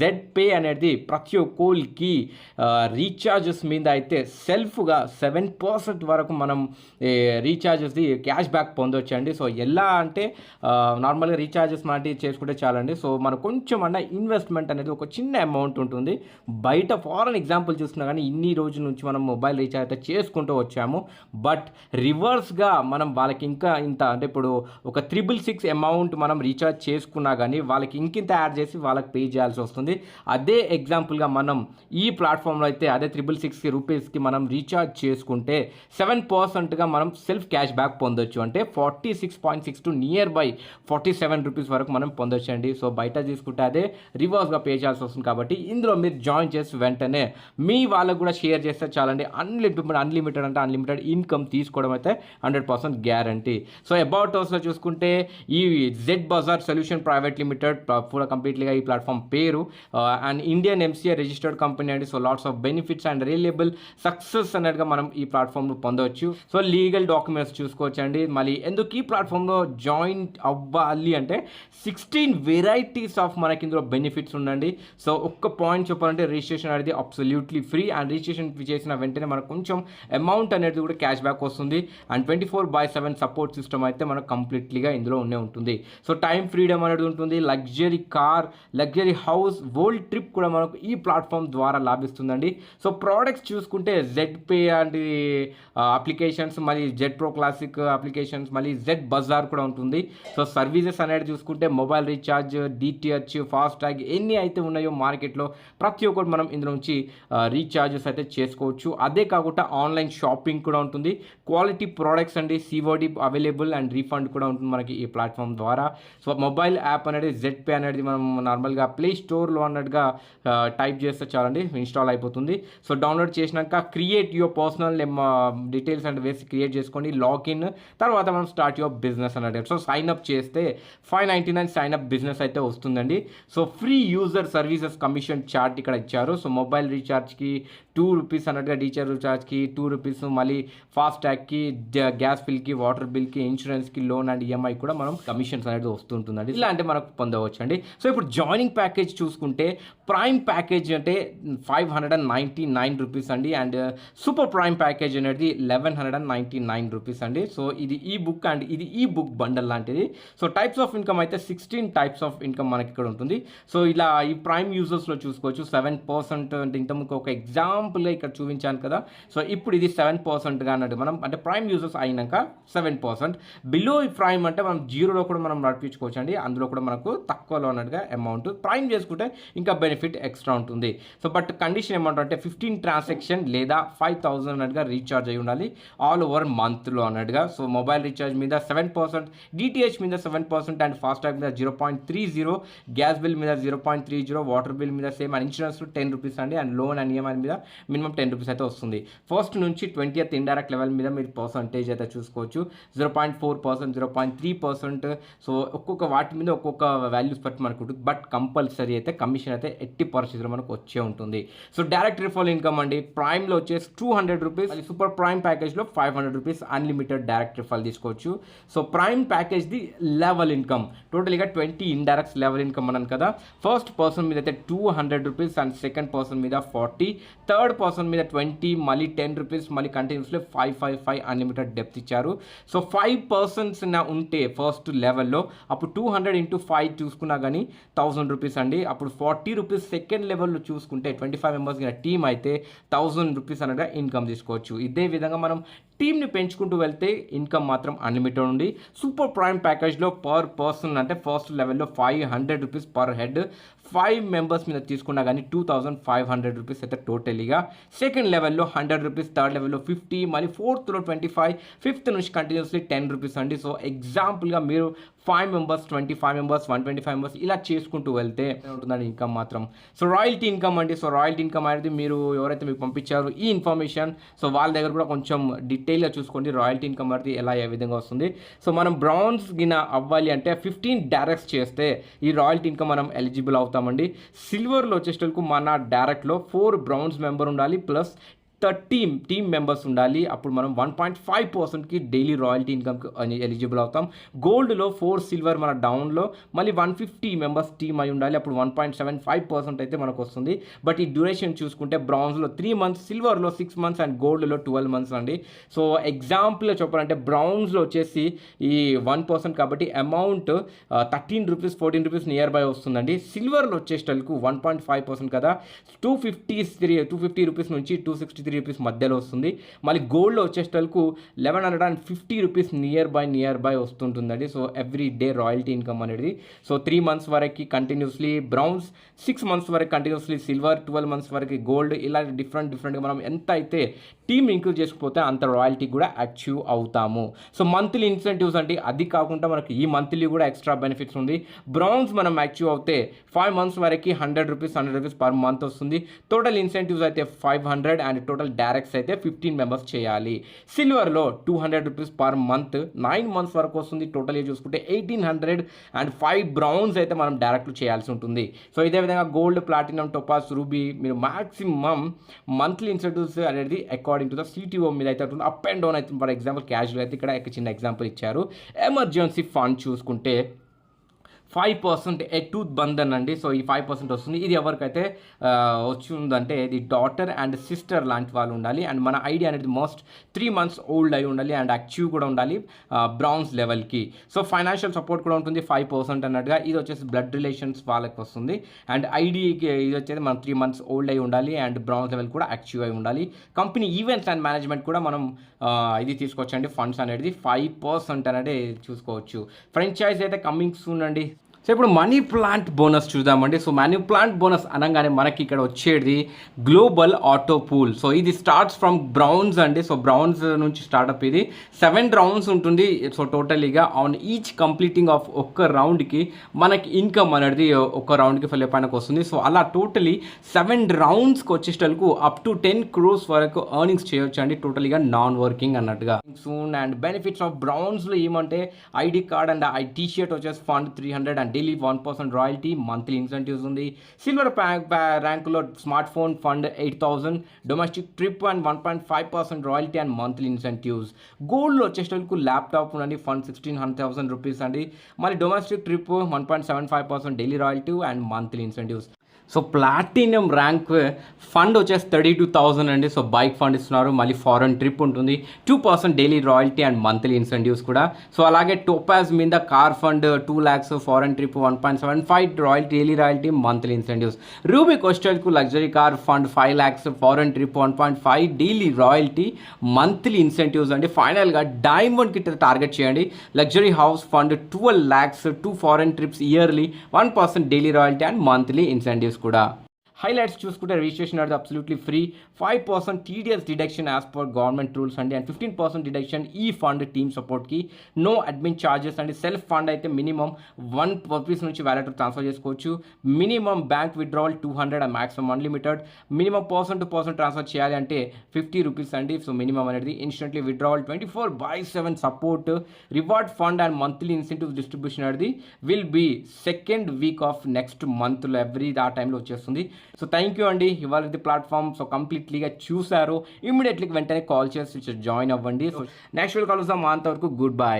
Z pay అనేది ప్రతి ఒక్కోల్కి recharges మీద అయితే సెల్ఫ్గా సెవెన్ పర్సెంట్ వరకు మనం రీఛార్జెస్ది క్యాష్ బ్యాక్ పొందొచ్చండి. సో ఎలా అంటే నార్మల్గా రీఛార్జెస్ లాంటివి చేసుకుంటే చాలండి. సో మనం కొంచెం అన్న ఇన్వెస్ట్మెంట్ అనేది ఒక చిన్న అమౌంట్ ఉంటుంది. బయట ఫారెన్ ఎగ్జాంపుల్ చూస్తున్నా కానీ ఇన్ని రోజుల నుంచి మనం మొబైల్ రీఛార్జ్ అయితే చేసుకుంటూ వచ్చాము. బట్ రివర్స్గా మనం వాళ్ళకి ఇంకా ఇంత అంటే ఇప్పుడు ఒక త్రిబుల్ సిక్స్ అమౌంట్ మనం రీఛార్జ్ చేసుకున్నా కానీ వాళ్ళకి ఇంకింత యాడ్ చేసి వాళ్ళకి పే చేయాల్సి వస్తుంది. అదే ఎగ్జాంపుల్గా మనం ఈ ప్లాట్ఫామ్లో అయితే అదే త్రిబుల్ సిక్స్ రూపీస్కి మనం రీఛార్జ్ చేసుకుంటే సెవెన్ పర్సెంట్గా మనం సెల్ఫ్ క్యాష్ బ్యాక్ పొందొచ్చు. అంటే forty six point six two near by forty seven rupees వరకు మనం పొందొచ్చు అండి. సో బయట తీసుకుంటే అదే రివర్స్గా పే చేయాల్సి వస్తుంది కాబట్టి ఇందులో మీరు జాయిన్ చేసి వెంటనే మీ వాళ్ళకు కూడా షేర్ చేస్తే చాలండి. అన్లిమిటెడ్ అన్లిమిటెడ్ అంటే అన్లిమిటెడ్ ఇన్కమ్ తీసుకోవడం అయితే hundred percent guarantee so about హౌస్లో చూసుకుంటే ఈ Z bazaar solution private limited కూడా కంప్లీట్లీగా ఈ ప్లాట్ఫామ్ పేరు and Indian MCA registered company అండి. So lots of benefits and reliable success అన్నట్టుగా మనం ఈ ప్లాట్ఫామ్లో పొందవచ్చు. సో లీగల్ డాక్యుమెంట్స్ చూసుకోవచ్చు అండి మళ్ళీ ఎందుకు ఈ ప్లాట్ఫామ్లో జాయిన్ అవ్వాలి అంటే సిక్స్టీన్ వెరైటీస్ ఆఫ్ మనకి ఇందులో బెనిఫిట్స్ ఉండండి సో ఒక్క పాయింట్ చెప్పాలంటే రిజిస్ట్రేషన్ అనేది అబ్సల్యూట్లీ ఫ్రీ అండ్ రిజిస్ట్రేషన్ చేసిన వెంటనే మనకు కొంచెం అమౌంట్ అనేది కూడా క్యాష్ బ్యాక్ వస్తుంది. And twenty four by seven support system అయితే మనకు కంప్లీట్లీగా ఇందులో ఉండే ఉంటుంది. సో టైం ఫ్రీడమ్ అనేది ఉంటుంది. Luxury car luxury house world trip కూడా మనకు ఈ ప్లాట్ఫామ్ ద్వారా లాభిస్తుందండి. సో ప్రోడక్ట్స్ చూసుకుంటే జెడ్ పే అండ్ అప్లికేషన్స్ మళ్ళీ జెడ్ ప్రో క్లాసిక్ అప్లికేషన్స్ మళ్ళీ జెడ్ బజార్ కూడా ఉంటుంది. సో సర్వీసెస్ అనేది చూసుకుంటే మొబైల్ రీఛార్జ్ డిటిహెచ్ ఫాస్ట్ ఎన్ని అయితే ఉన్నాయో మార్కెట్లో ప్రతి ఒక్కటి మనం ఇందులో నుంచి రీఛార్జెస్ అయితే చేసుకోవచ్చు. అదే కాకుండా ఆన్లైన్ షాపింగ్ కూడా ఉంటుంది. క్వాలిటీ ప్రోడక్ట్స్ అండి సిఓడి అవైలబుల్ అండ్ రీఫండ్ కూడా ఉంటుంది మనకి ఈ ప్లాట్ఫామ్ ద్వారా. సో మొబైల్ యాప్ అనేది జెడ్ పే అనేది మనం నార్మల్గా ప్లే స్టోర్లో అన్నట్టుగా టైప్ చేస్తే చాలండి ఇన్స్టాల్ అయిపోతుంది. సో డౌన్లోడ్ చేసినాక create your personal details and వేసి క్రియేట్ చేసుకోండి లాగిన్ తర్వాత మనం స్టార్ట్ యువర్ బిజినెస్ అన్నట్టు. సో సైన్ అప్ చేస్తే five ninety nine sign up business అయితే వస్తుందండి. So free user services commission chart ఇక్కడ ఇచ్చారు. సో మొబైల్ రీఛార్జ్కి టూ రూపీస్ అన్నట్టుగా రీఛార్జ్ రీఛార్జ్కి టూ రూపీస్ మళ్ళీ ఫాస్ట్ గ్యాస్ బిల్కి వాటర్ బిల్కి ఇన్సూరెన్స్కి లోన్ అండ్ ఈఎంఐ కూడా మనం కమిషన్స్ అనేది వస్తుంటుందండి. ఇలా అంటే మనకు పొందవచ్చు అండి సో ఇప్పుడు జాయినింగ్ ప్యాకేజ్ చూసుకుంటే ప్రైమ్ ప్యాకేజ్ అంటే five hundred and ninety nine rupees అండి. And uh, super prime package అనేది eleven hundred and ninety nine rupees అండి. సో ఇది ఈ బుక్ అండ్ ఇది ఈ బుక్ బండల్ లాంటిది. సో టైప్స్ ఆఫ్ ఇన్కమ్ అయితే సిక్స్టీన్ టైప్స్ ఆఫ్ ఇన్కమ్ మనకి ఇక్కడ ఉంటుంది. సో ఇలా ఈ ప్రైమ్ యూజర్స్లో చూసుకోవచ్చు. సెవెన్ పర్సెంట్ అంటే ఇంతకు ఒక ఎగ్జాంపుల్గా ఇక్కడ చూపించాను కదా. సో ఇప్పుడు ఇది సెవెన్ పర్సెంట్గా అన్నట్టు మనం అంటే ప్రైమ్ యూజర్స్ అయినాక సెవెన్ పర్సెంట్. బిలో ఈ ప్రైమ్ అంటే మనం జీరోలో కూడా మనం నడిపించుకోవచ్చు అండి. అందులో కూడా మనకు తక్కువలో అన్నట్టుగా అమౌంట్ ప్రైమ్ చేసుకుంటే ఇంకా బెనిఫిట్ ఎక్స్ట్రా ఉంటుంది. సో బట్ కండిషన్ ఏమంటారంటే ఫిఫ్టీన్ ట్రాన్సాక్షన్ లేదా ఫైవ్ థౌసండ్ అన్నట్టుగా రీఛార్జ్ అయి ఉండాలి. ఆల్ ఓవర్ మంత్లో అన్నట్టుగా. సో మొబైల్ రీఛార్జ్ మీద సెవెన్ పర్సెంట్ డిటిహెచ్ మీద సెవెన్ పర్సెంట్ అండ్ ఫాస్టాగ్ మీద zero point three zero gas bill మీద zero point three zero water bill మీద same and insurance ten rupees అండి. అండ్ లోన్ అండ్ ఈఎంఐ మీద minimum ten rupees అయితే వస్తుంది. First నుంచి twenty eighth indirect level మీద మీరు పర్సంటేజ్ అయితే చూసుకోవచ్చు. Zero point four percent zero point three percent. So ఒక్కొక్క వాటి మీద ఒక్కొక్క వాల్యూస్ బట్టి మనకు ఉంటుంది. బట్ కంపల్సరీ అయితే కమిషన్ అయితే ఎట్టి పరిస్థితుల్లో మనకు వచ్చే ఉంటుంది. సో డైరెక్ట్ రిఫల్ ఇన్కమ్ అండి. ప్రైమ్లో వచ్చేసి two hundred rupees super prime ప్యాకేజ్లో five hundred rupees unlimited direct referral తీసుకోవచ్చు. సో ప్రైమ్ ప్యాకేజ్ది లెవెల్ ఇన్కమ్. టోటల్గా ట్వంటీ ఇండైరెక్ట్స్ లెవెల్ ఇన్కమ్ అన్నాను కదా. ఫస్ట్ పర్సన్ మీద అయితే two hundred rupees and second person మీద ఫార్టీ. థర్డ్ పర్సన్ మీద ట్వంటీ మళ్ళీ టెన్ రూపీస్ మళ్ళీ కంటిన్యూస్లో five five five unlimited depth ఇచ్చారు. సో ఫైవ్ పర్సన్స్ ఉంటే ఫస్ట్ లెవెల్లో అప్పుడు టూ హండ్రెడ్ ఇంటూ ఫైవ్ చూసుకున్నా కానీ థౌసండ్ రూపీస్ అండి. అప్పుడు ఫార్టీ రూపీస్ సెకండ్ లెవెల్లో చూసుకుంటే ట్వంటీ ఫైవ్ మెంబర్స్ టీమ్ అయితే థౌసండ్ రూపీస్ అనగా ఇన్కమ్ తీసుకోవచ్చు. ఇదే విధంగా మనం టీమ్ని పెంచుకుంటూ వెళ్తే ఇన్కమ్ మాత్రం అన్లిమిటెడ్ ఉంది. సూపర్ ప్రైమ్ ప్యాకేజ్లో పర్ పర్సన్ అంటే ఫస్ట్ లెవెల్లో five hundred rupees per head five members మీద తీసుకున్నా కానీ two thousand five hundred rupees అయితే టోటలీగా సెకండ్ లెవెల్లో హండ్రెడ్ రూపీస్ థర్డ్ లెవెల్లో ఫిఫ్టీ మళ్ళీ ఫోర్త్లో ట్వంటీ ఫైవ్ ఫిఫ్త్ నుంచి కంటిన్యూస్లీ టెన్ రూపీస్ అండి. సో ఎగ్జాంపుల్గా మీరు five members twenty five members one twenty five members ఇలా చేసుకుంటూ వెళ్తే ఉంటుందండి ఇన్కమ్ మాత్రం. సో రాయల్టీ ఇన్కమ్ అండి. సో రాయల్టీ ఇన్కమ్ అనేది మీరు ఎవరైతే మీకు పంపించారో ఈ ఇన్ఫర్మేషన్ సో వాళ్ళ దగ్గర కూడా కొంచెం డీటెయిల్గా చూసుకోండి. రాయల్టీ ఇన్కమ్ అనేది ఎలా ఏ విధంగా వస్తుంది. సో మనం బ్రౌన్స్ గిన అవ్వాలి అంటే ఫిఫ్టీన్ డైరెక్ట్స్ చేస్తే ఈ రాయల్టీ ఇన్కమ్ మనం ఎలిజిబుల్ అవుతామండి. సిల్వర్లో వచ్చేటకు మన డైరెక్ట్లో ఫోర్ బ్రౌన్స్ మెంబర్ ఉండాలి ప్లస్ థర్టీ టీమ్ మెంబర్స్ ఉండాలి. అప్పుడు మనం వన్ పాయింట్ ఫైవ్ పర్సెంట్కి డైలీ రాయల్టీ ఇన్కమ్కి ఎలిజిబుల్ అవుతాం. గోల్డ్లో ఫోర్ సిల్వర్ మన డౌన్లో మళ్ళీ వన్ ఫిఫ్టీ మెంబర్స్ టీమ్ అయి ఉండాలి. అప్పుడు one point seven five percent అయితే మనకు వస్తుంది. బట్ ఈ డ్యూరేషన్ చూసుకుంటే బ్రౌన్స్లో త్రీ మంత్స్ సిల్వర్లో సిక్స్ మంత్స్ అండ్ గోల్డ్లో ట్వెల్వ్ మంత్స్ అండి. సో ఎగ్జాంపుల్ చెప్పాలంటే బ్రౌన్స్లో వచ్చేసి ఈ వన్ పర్సెంట్ కాబట్టి amount thirteen rupees fourteen rupees near by వస్తుందండి. సిల్వర్లో వచ్చేటలకు వన్ పాయింట్ ఫైవ్ పర్సెంట్ కదా. Two fifty three two fifty rupees నుంచి టూ సిక్స్టీ త్రీ రూపీస్ మధ్యలో వస్తుంది. మళ్ళీ గోల్డ్లో వచ్చేటలకు eleven hundred and fifty rupees near by near by వస్తుంటుందండి. So every day royalty income అనేది. సో త్రీ మంత్స్ వరకు continuously bronze six months వరకు continuously silver twelve months వరకు gold ఇలా డిఫరెంట్ డిఫరెంట్గా మనం ఎంత అయితే టీమ్ ఇంక్రీజ్ చేసుకుపోతే అంత రాయల్టీ కూడా అచీవ్ అవుతాము. సో మంత్లీ ఇన్సెంటివ్స్ అంటే అది కాకుండా మనకి ఈ మంత్లీ కూడా ఎక్స్ట్రా బెనిఫిట్స్ ఉంది. బ్రౌన్స్ మనం అచీవ్ అవుతే ఫైవ్ మంత్స్ వరకు hundred rupees hundred rupees per month వస్తుంది. టోటల్ ఇన్సెంటివ్స్ అయితే five hundred and total directs అయితే ఫిఫ్టీన్ మెంబర్స్ చేయాలి. సిల్వర్లో two hundred rupees per month. Nine months వరకు వస్తుంది. టోటల్ చూసుకుంటే eighteen hundred and five bronze అయితే మనం డైరెక్ట్ చేయాల్సి ఉంటుంది. సో ఇదే విధంగా గోల్డ్ ప్లాటినం టోపాస్ రూబీ మీరు మాక్సిమం మంత్లీ ఇన్సెంటివ్స్ అనేది అకార్డింగ్ టు ద సిటీఓ మీద అయితే ఉంటుంది. అప్ అండ్ డౌన్ అయితే ఫర్ ఎగ్జాంపుల్ క్యాజువల్ అయితే ఇక్కడ చిన్న ఎగ్జాంపుల్ ఇచ్చారు. ఎమర్జెన్సీ ఫండ్ చూసుకుంటే ఫైవ్ పర్సెంట్ ఏ టూత్ బంధన్ అండి సో ఈ ఫైవ్ పర్సెంట్ వస్తుంది. ఇది ఎవరికైతే వచ్చిందంటే వచ్చి ఉందంటే ఇది డాటర్ అండ్ సిస్టర్ లాంటి వాళ్ళు ఉండాలి. అండ్ మన ఐడియా అనేది మోస్ట్ త్రీ మంత్స్ ఓల్డ్ అయి ఉండాలి. అండ్ యాక్టివ్ కూడా ఉండాలి బ్రౌన్స్ లెవెల్కి సో ఫైనాన్షియల్ సపోర్ట్ కూడా ఉంటుంది ఫైవ్ పర్సెంట్ అన్నట్టుగా. ఇది వచ్చేసి బ్లడ్ రిలేషన్స్ వాళ్ళకి వస్తుంది. అండ్ ఐడికి ఇది వచ్చేది మనం త్రీ మంత్స్ ఓల్డ్ అయి ఉండాలి. అండ్ బ్రౌన్స్ లెవెల్ కూడా యాక్టివ్ అయి ఉండాలి. కంపెనీ ఈవెంట్స్ అండ్ మేనేజ్మెంట్ కూడా మనం ఇది తీసుకోవచ్చండి. ఫండ్స్ అనేది ఫైవ్ పర్సెంట్ అనేది చూసుకోవచ్చు. ఫ్రెంచైజ్ అయితే కమింగ్ సూన్ అండి. సో ఇప్పుడు మనీ ప్లాంట్ బోనస్ చూద్దామండి. సో మనీ ప్లాంట్ బోనస్ అనగానే మనకి ఇక్కడ వచ్చేది గ్లోబల్ ఆటో పూల్ సో ఇది స్టార్ట్స్ ఫ్రమ్ బ్రౌన్స్ అండి. సో బ్రౌన్స్ నుంచి స్టార్ట్అప్ ఇది. సెవెన్ రౌండ్స్ ఉంటుంది. సో టోటలీగా ఆన్ ఈచ్ కంప్లీటింగ్ ఆఫ్ ఒక్క రౌండ్కి మనకి ఇన్కమ్ అనేది ఒక రౌండ్కి ఫిల్ పైనకి వస్తుంది. సో అలా టోటలీ సెవెన్ రౌండ్స్కి వచ్చేటలకు అప్ టు టెన్ క్రోర్స్ వరకు ఎర్నింగ్స్ చేయొచ్చు అండి. టోటలీగా నాన్ వర్కింగ్ అన్నట్టుగా. సూన్ అండ్ బెనిఫిట్స్ ఆఫ్ బ్రౌన్స్లో ఏమంటే ID card and I T shirt వచ్చేసి fund three hundred and daily one percent royalty monthly incentives ఉంది. Silver ర్యాంకులో smart phone fund eight thousand domestic trip and one point five percent royalty and monthly incentives. గోల్డ్లో వచ్చేసరికి laptop ఉండండి fund sixteen hundred thousand rupees అండి. మళ్ళీ domestic trip one point seven five percent daily royalty and monthly incentives. So platinum rank fund వచ్చేసి thirty two thousand అండి. So bike fund ఇస్తున్నారు. మళ్ళీ foreign trip ఉంటుంది. Two percent daily royalty and monthly incentives కూడా. So అలాగే topaz మీద car fund two lakhs foreign trip one point seven five royalty daily royalty monthly incentives ruby కోస్టల్కు luxury car fund five lakhs foreign trip one point five daily royalty monthly incentives అండి. ఫైనల్గా డైమండ్కి target చేయండి. Luxury house fund twelve lakhs two foreign trips yearly one percent daily royalty and monthly incentives కూడా highlights చూసుకుంటే registration అనేది absolutely free five percent TDS deduction as per government rules అండి. And fifteen percent deduction ఈ fund team సపోర్ట్కి no admin charges అండి. Self fund అయితే minimum one rupees నుంచి wallet transfer చేసుకోవచ్చు. Minimum bank withdrawal two hundred and maximum unlimited minimum person to person transfer చేయాలి అంటే fifty rupees అండి. So minimum అనేది instantly withdrawal twenty four by seven support reward fund and monthly incentive distribution అనేది will be second week of next మంత్లో every ఆ టైంలో వచ్చేస్తుంది. So thank you అండి ఇవాళ ఇది ప్లాట్ఫామ్ సో కంప్లీట్లీగా చూసారు ఇమ్మీడియట్లీ వెంటనే కాల్ చేసి జాయిన్ అవ్వండి. సో నెక్స్ట్ వీల్ కలుద్దాం. అంతవరకు గుడ్ బై